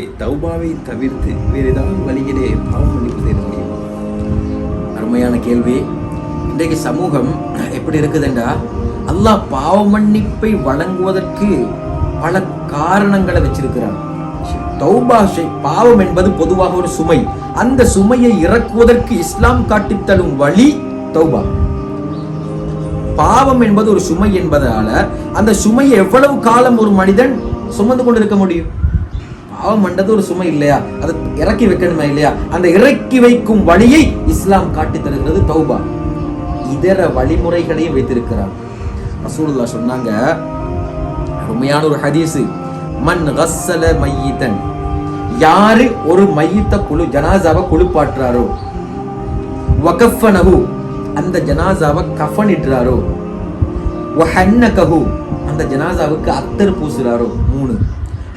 தௌபாவை தவிர்த்து வேறு ஏதாவது வழியிலே பாவம் மன்னிப்பு தேட முடியுமா? அருமையான கேள்வி. இன்றைக்கு சமூகம் எப்படி இருக்குதுண்டா? அல்லாஹ் பாவ மன்னிப்பை வழங்குவதற்கு பல காரணங்களை வச்சிருக்கிறான். தௌபா பாவம் என்பது பொதுவாக ஒரு சுமை. அந்த சுமையை இறக்குவதற்கு இஸ்லாம் காட்டித்தரும் வழி தௌபா. பாவம் என்பது ஒரு சுமை என்பதால அந்த சுமையை எவ்வளவு காலம் ஒரு மனிதன் சுமந்து கொண்டிருக்க முடியும்? அவன் என்றது ஒரு சுமை இல்லையா? அதை இறக்கி வைக்கணுமா இல்லையா? அந்த இறக்கி வைக்கும் வழியை இஸ்லாம் காட்டி தருகிறது தௌபா. இதர வழிமுறைகளையும் வைத்திருக்கிறார். ரசூலுல்லா சொன்னாங்க அருமையான ஒரு ஹதீஸு. மண் ஹஸ்ஸல மையிதன் யாரு ஒரு மையத்த குழு ஜனாசாவை குளிப்பாட்டுறாரோ? வகஃபனகு அந்த ஜனாசாவை கஃபனிட்டுறாரோ வஹன்னகஹு. அந்த ஜனாசாவுக்கு அத்தர் பூசுறாரோ?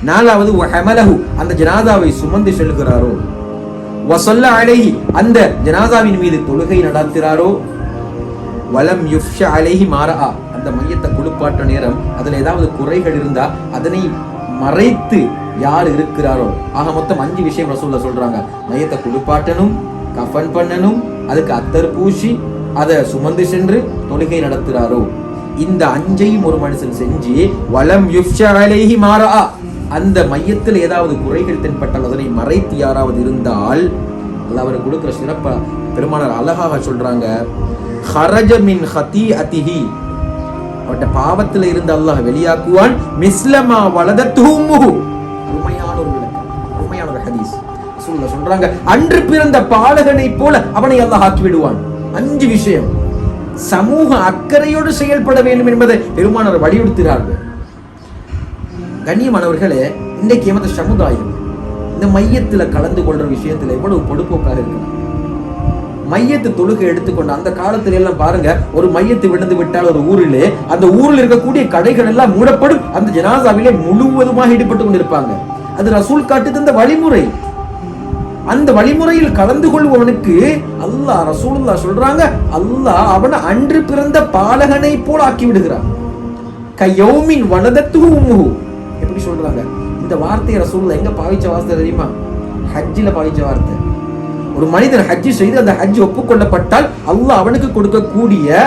நாலாவது வஹமலஹு அந்த ஜனாதாவை சுமந்து செல்கிறாரோ? வசல்ல அழகி அந்த ஜனாதாவின் மீது தொழுகை நடத்துகிறாரோ வலம் யுஃப்ஷ அழகி மாறா அந்த மையத்தை குளிப்பாட்ட நேரம் அதில் ஏதாவது குறைகள் இருந்தா அதனை மறைத்து யார் இருக்கிறாரோ? ஆக மொத்தம் அஞ்சு விஷயம் ரசூல்ல சொல்றாங்க. மையத்தை குளிப்பாட்டணும் கஃன் பண்ணணும் அதுக்கு அத்தர் பூசி அதை சுமந்து சென்று தொழுகை நடத்துகிறாரோ இந்த அஞ்சையும் ஒரு மனுஷன் செஞ்சு வலம் யுஃப்ஷ அழகி மாறா அந்த மையத்தில் ஏதாவது குறைகள் தென்பட்டால் அதனை மறைத்து யாராவது இருந்தால் அல்ல அவருக்கு கொடுக்குற சிறப்ப பெருமானார் அழகாக சொல்றாங்க. ஹரஜமின் ஹதி அதிஹி அவட்ட பாவத்தில் இருந்து அல்லாஹ் வெளியாக்குவான். மிஸ்லமா வலதத்துமுஹு அருமையான ஒரு விளக்கம் அருமையான ஒரு ஹதீஸ். சொல்ல சொல்றாங்க அன்று பிறந்த பாலகனை போல அவனை அல்லாஹ் ஆக்கி விடுவான். அஞ்சு விஷயம் சமூக அக்கறையோடு செயல்பட வேண்டும் என்பதை பெருமானார் வலியுறுத்துகிறார்கள். கண்ணியமானவர்களே இன்றைக்கு எமது சமுதாயம் இந்த மையத்தில் கலந்து கொள்ற விஷயத்தில் எவ்வளவு பொடுப்போக்காக இருக்கிறார் மையத்து தொழுகை எடுத்துக்கொண்டு அந்த காலத்துல எல்லாம் பாருங்க ஒரு மையத்து விழுந்து விட்டால் ஒரு ஊரிலே அந்த ஊரில் இருக்கக்கூடிய கடைகள் எல்லாம் மூடப்படும் அந்த ஜனாசாவிலே முழுவதுமாக ஈடுபட்டு கொண்டிருப்பாங்க. அது ரசூல் காட்டு தந்த வழிமுறை. அந்த வழிமுறையில் கலந்து கொள்பவனுக்கு அல்லாஹ் ரசூலுல்லா சொல்றாங்க அல்லாஹ் அவனை அன்று பிறந்த பாலகனை போல் ஆக்கி விடுகிறான். கையௌமின் வலதத்துஹு எப்படி சொல்றாங்க? இந்த வார்த்தையை ரசூல் எங்க பாவிச்ச வார்த்தை தெரியுமா? ஹஜ்ஜில் பாவிச்ச வார்த்தை. ஒரு மனிதன் ஹஜ்ஜு செய்து அந்த ஹஜ் ஒப்புக்கொள்ளப்பட்டால் அல்லாஹ் அவனுக்கு கொடுக்கக்கூடிய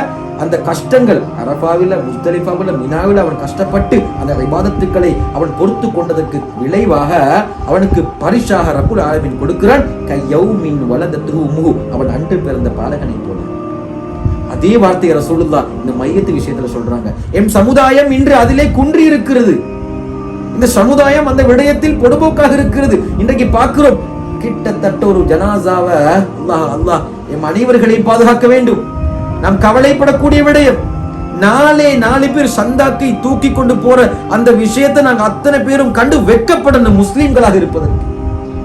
அந்த கஷ்டங்கள் அரபாவில முஸ்தலிஃபாவில் மினாவில் அவன் கஷ்டப்பட்டு அந்த விவாதத்துக்களை அவன் பொறுத்து கொண்டதற்கு விளைவாக அவனுக்கு பரிசாக ரகுல் ஆலமின் கொடுக்கிறான். கையௌமின் வளர்ந்த முகு அவன் அன்று பிறந்த பாலகனை போல. அதே வார்த்தையை ரசூலுல்லாஹ் இந்த மையத்து விஷயத்துல சொல்றாங்க. எம் சமுதாயம் இன்று அதிலே குன்றி இருக்கிறது இந்த சமுதாயம் அந்த விடயத்தில் பொடுபோக்காக இருக்கிறது. இன்றைக்கு பார்க்கிறோம் கிட்டத்தட்ட ஒரு ஜனாசாவை அல்லாஹ் அல்லாஹ் எம் அனைவர்களையும் பாதுகாக்க வேண்டும். நாம் கவலைப்படக்கூடிய விடயம் நாளே நாலு பேர் சந்தாக்கை தூக்கி கொண்டு போற அந்த விஷயத்தை நாங்க அத்தனை பேரும் கண்டு வெக்கப்படணும் முஸ்லீம்களாக இருப்பதற்கு.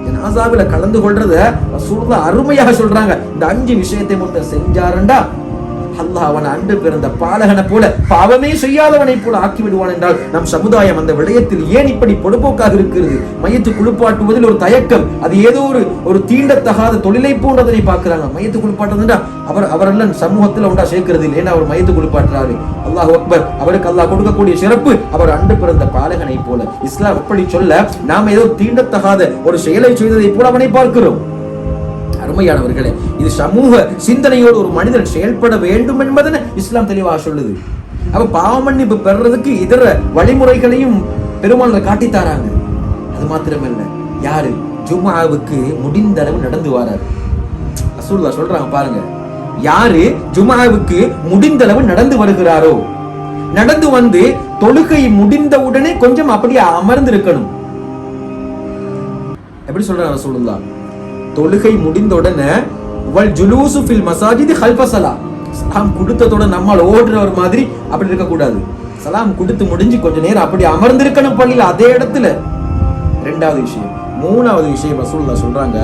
ஜனாசாவில கலந்து கொள்றத ரசூலுல்லாஹ் அருமையாக சொல்றாங்க. இந்த அஞ்சு விஷயத்தை மட்டும் செஞ்சாருண்டா அல்லாஹ் அவன் அன்று பிறந்த பாலகனை போல பாவமே செய்யாதவனை போல ஆக்கி விடுவான் என்றால் நம் சமுதாயம் அந்த விடயத்தில் ஏன் இப்படி பொடுப்போக்காக இருக்கிறது? மையத்து குளிப்பாட்டுவதில் ஒரு தயக்கம் அது ஏதோ ஒரு ஒரு தீண்டத்தகாத தொழிலை போன்றதனை பார்க்கிறாங்க. மையத்து குளிப்பாட்டுறதுண்டா அவர் அவரெல்லாம் சமூகத்தில் உண்டா சேர்க்கிறது இல்லை ஏன்னா அவர் மையத்து குளிப்பாட்டுறாரு? அல்லாஹ் அக்பர் அவருக்கு அல்லாஹ் கொடுக்கக்கூடிய சிறப்பு அவர் அன்று பிறந்த பாலகனை போல. இஸ்லாம் எப்படி சொல்ல நாம் ஏதோ தீண்டத்தகாத ஒரு செயலை செய்ததை போல அவனை பார்க்கிறோம். அருமையானவர்களே இது சமூக சிந்தனையோடு ஒரு மனிதன் செயல்பட வேண்டும் என்பதனை இஸ்லாம் தெளிவாக சொல்லுது. அப்ப பாவ மன்னிப்பு பெறுறதுக்கு இதர வழிமுறைகளையும் பெருமாள் காட்டி தராங்க. அது மாத்திரமல்ல யாரு? ஜுமாவுக்கு முடிந்த அளவு நடந்து வராரு. அசூல்லா சொல்றாங்க பாருங்க. யாரு ஜுமாவுக்கு முடிந்த அளவு நடந்து வருகிறாரோ நடந்து வந்து தொழுகை முடிந்த உடனே கொஞ்சம் அப்படியே அமர்ந்து இருக்கணும் எப்படி சொல்றாங்க ரசூலுல்லாஹ்? தொழுகை முடிந்த உடனே வல் ஜுலூசு ஃபில் மசாஜித் ஹல்ஃப சலா. சலாம் கொடுத்ததோட நம்மால் ஓடுறவர் மாதிரி அப்படி இருக்கக்கூடாது. சலாம் கொடுத்து முடிஞ்சு கொஞ்ச நேரம் அப்படி அமர்ந்திருக்கணும் பள்ளியில் அதே இடத்துல. ரெண்டாவது விஷயம். மூணாவது விஷயம் ரசூலுல்லாஹ் சொல்றாங்க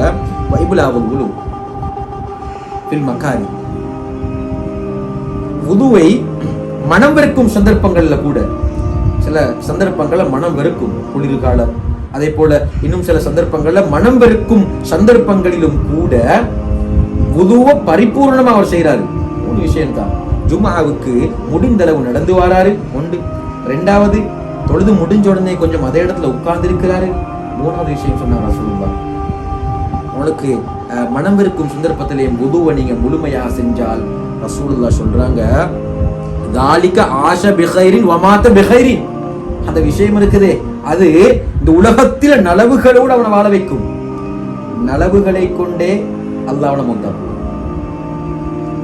பைபிளாவது குழு ஃபில் மக்காரி உதுவை மனம் வெறுக்கும் சந்தர்ப்பங்கள்ல கூட சில சந்தர்ப்பங்களை மனம் வெறுக்கும் குளிர்காலம் அதே போல இன்னும் சில சந்தர்ப்பங்கள்ல மனம் வெறுக்கும் சந்தர்ப்பங்களிலும் கூட உதுவ பரிபூர்ணமா அவர் செய்யறாரு மூணு விஷயம்தான். ஜுமாவுக்கு முடிந்தளவு நடந்து வராரு. ஒன்று ரெண்டாவது தொழுது முடிஞ்ச உடனே கொஞ்சம் அதே இடத்துல உட்கார்ந்து இருக்கிறாரு மூணாவது விஷயம் சொன்னாங்க ரசூலுல்லாஹ். உனக்கு அஹ், மனம் இருக்கும் சந்தர்ப்பத்திலேயும் உதுவை நீங்க முழுமையாக செஞ்சால் ரசூலுல்லா சொல்றாங்க தாலிக்க ஆஷ பிஹைரின் வமாத்த பிஹைரின். அந்த விஷயம் இருக்குதே. அது இந்த உலகத்தில நலவுகளோடு அவனை வாழ வைக்கும். நலவுகளை கொண்டே அல்லாஹ் அவனை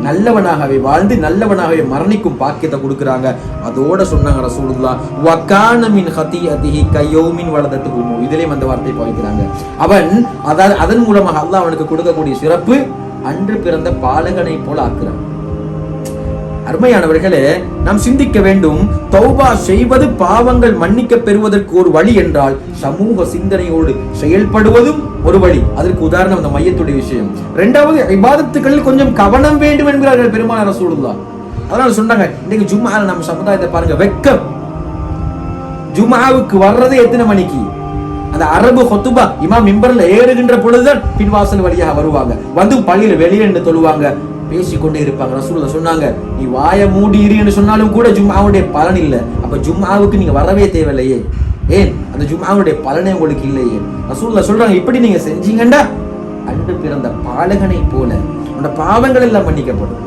நல்லவனாகவே வாழ்ந்து நல்லவனாகவே மரணிக்கும் பாக்கியத்தை கொடுக்குறாங்க. அதோட சொன்னாங்க ரசூலுல்லா வக்கானமின் ஹதி அதிகி கையோமின் வலதத்து உமு இதிலேயும் அந்த வார்த்தை பாவிக்கிறாங்க. அவன் அதாவது அதன் மூலமாக அல்லாஹ் அவனுக்கு கொடுக்கக்கூடிய சிறப்பு அன்று பிறந்த பாலகனை போல ஆக்குறான். அருமையானவர்களே நாம் சிந்திக்க வேண்டும் தௌபா செய்வது பாவங்கள் மன்னிக்க பெறுவதற்கு ஒரு வழி என்றால் சமூக சிந்தனையோடு செயல்படுவதும் ஒரு வழி. அதற்கு உதாரணம் அந்த மையத்துடைய விஷயம். இரண்டாவது இபாதத்துகளில் கொஞ்சம் கவனம் வேண்டும் என்கிறார்கள் பெருமான ரசூலுல்லாஹ். அதனால சொன்னாங்க இன்னைக்கு ஜும்மால நம்ம சமுதாயத்தை பாருங்க வெக்கம். ஜும்மாவுக்கு வர்றது எத்தனை மணிக்கு? அந்த அரபு ஹொத்துபா இமா மிம்பர்ல ஏறுகின்ற பொழுதுதான் பின்வாசல் வழியாக வருவாங்க. வந்து பள்ளியில வெளியே நின்று தொழுவாங்க. பேசிக்கொண்டே இருப்பாங்க. ரசூலுல்லா சொன்னாங்க நீ வாய மூடி இருன்னு சொன்னாலும் கூட ஜும்மாவுடைய பலன் இல்லை. அப்ப ஜும்மாவுக்கு நீங்க வரவே தேவையில்லையே. ஏன்? அந்த ஜும்மாவுடைய பலனே உங்களுக்கு இல்லையே. ரசூலுல்லா சொல்றாங்க இப்படி நீங்க செஞ்சீங்கண்டா அன்று பிறந்த பாலகனை போல உன்னோட பாவங்கள் எல்லாம் மன்னிக்கப்படும்.